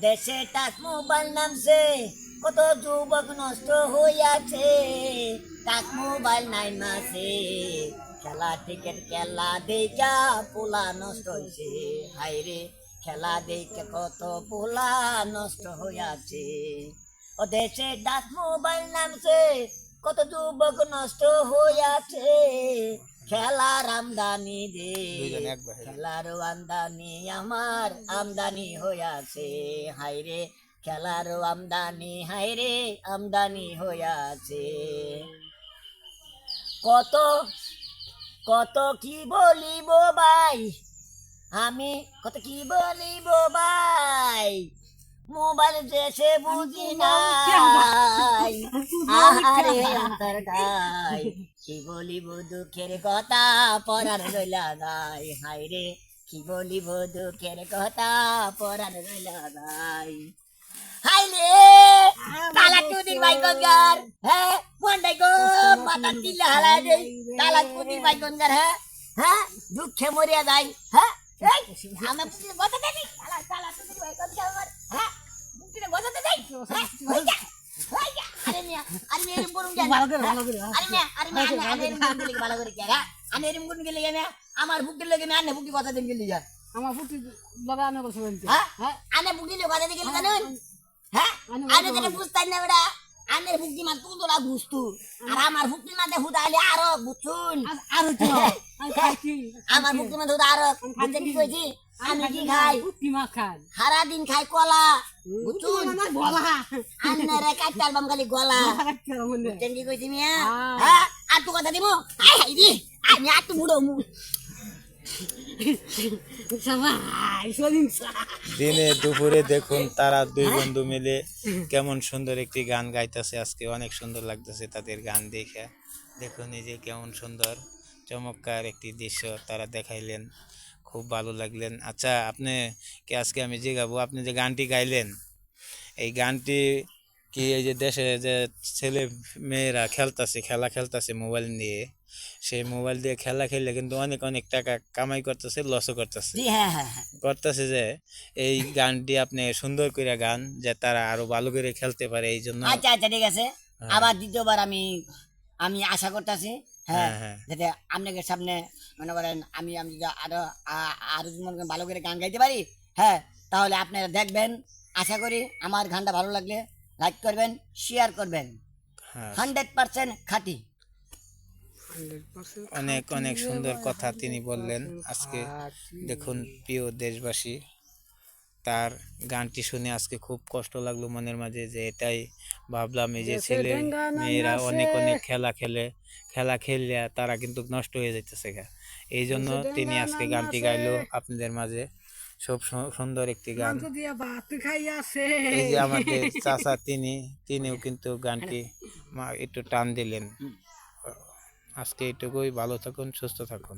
দেশে touch mobile নামছে, কত যুবক নষ্ট হইয়াছে। টাচ মোবাইল নাই মাসে, খেলা টিকেট খেলা দেখা পোলা নষ্ট হইছে। হাইরে খেলা দেখে কত পোলা নষ্ট হইয়াছে। ও দেশে টাচ মোবাইল নামছে, কত যুবক নষ্ট হইয়াছে। খেলার আমদানি দে। খেলার আমদানি আমার আমদানি হইয়াছে। হাইরে খেলার আমদানি হাইরে আমদানি হইয়াছে। কত কত কি বলিব ভাই? আমি কত কি বলিব ভাই? মোবাইল দেশে বুঝি নাই। আহারে অন্তর গাই কি বলিব দুঃখের কথা পরার রইলা গাই হাই রে কি বলিব দুঃখের কথা পরার রইলা গাই হাই রে তালা টুদির ভাই গঙ্গার হ্যাঁ মন্ডাই গো মাথা দিল্লা হালা দে তালা টুদির ভাই গঙ্গার হ্যাঁ হ্যাঁ দুঃখে মরিয়া যাই হ্যাঁ বুঝলে কথা দেবি তালা তালা টুদির ভাই গঙ্গার হ্যাঁ আমার বুকের লোক আনে বুকি কথা দিন গেলি আমার ফুটি লগা আনে কথা বলতে হ্যাঁ হ্যাঁ আনে বুকি লোক কথা দিন গেলি হ্যাঁ আনে বুঝতে না বেটা আনের বুকি মা তুই তোরা বুঝতু? আর আমার বুকি মাঝে হুদাইলে আরও বুঝুন আর- খাইছি আমার বুকি মাঝে হুদা আরও। বুঝতে কি? কইছি? আমি কি খাই? ফুটি মা খাই। সারা দিন খাই কলা বুঝুন না বলা আন্নারে কাটতে আলবাম খালি গলা। মনে বুঝছেন কি কইছি মিয়া? হ্যাঁ। হ্যাঁ আর তু কথা দিব আই হাই রে আমি আর তু মুড়ো মু দিনে দুপুরে দেখুন তারা দুই বন্ধু মিলে কেমন সুন্দর একটি গান গাইতেছে। আজকে অনেক সুন্দর লাগতেছে তাদের গান দেখে। দেখুন এই যে কেমন সুন্দর, চমৎকার একটি দৃশ্য তারা দেখাইলেন। খুব ভালো লাগলেন। আচ্ছা আপনি কে আজকে আমি জিগাবো? আপনি যে গানটি গাইলেন, এই গানটি কি এই যে দেশে যে ছেলে মেয়েরা খেলতাছে খেলা খেলতাছে মোবাইল নিয়ে সেই মোবাইল দিয়ে খেলা খেললে কিন্তু অনেক অনেক টাকা কামাই করতেছে লসও করতেছে। হ্যাঁ হ্যাঁ হ্যাঁ। করতেছে যে এই গানটি আপনি সুন্দর করে গান যে তারা আরও ভালো করে খেলতে পারে এই জন্য। আচ্ছা আচ্ছা ঠিক আছে। আবার দ্বিতীয়বার আমি আমি আশা করতেছি হ্যাঁ। যাতে আপনাকে সামনে মনে করেন আমি আমি যদি আরও আরও মনে ভালো করে গান গাইতে পারি হ্যাঁ তাহলে আপনারা দেখবেন। আশা করি আমার গানটা ভালো লাগলে লাইক করবেন শেয়ার করবেন। হ্যাঁ, হান্ড্রেড পার্সেন্ট খাঁটি। অনেক অনেক সুন্দর কথা তিনি বললেন আজকে। দেখুন প্রিয় দেশবাসী তার গানটি শুনে আজকে খুব কষ্ট লাগল মনের মাঝে যে এটাই ভাবলাম এই যে ছেলে মেয়েরা অনেক অনেক খেলা খেলে খেলা খেললে তারা কিন্তু নষ্ট হয়ে যাইতেছে এই জন্য তিনি আজকে গানটি গাইলো আপনাদের মাঝে। খুব সুন্দর একটি গান। এই যে আমাদের চাচা তিনি তিনিও কিন্তু গানটি মা- একটু টান দিলেন। আজকে এটুকুই ভালো থাকুন সুস্থ থাকুন।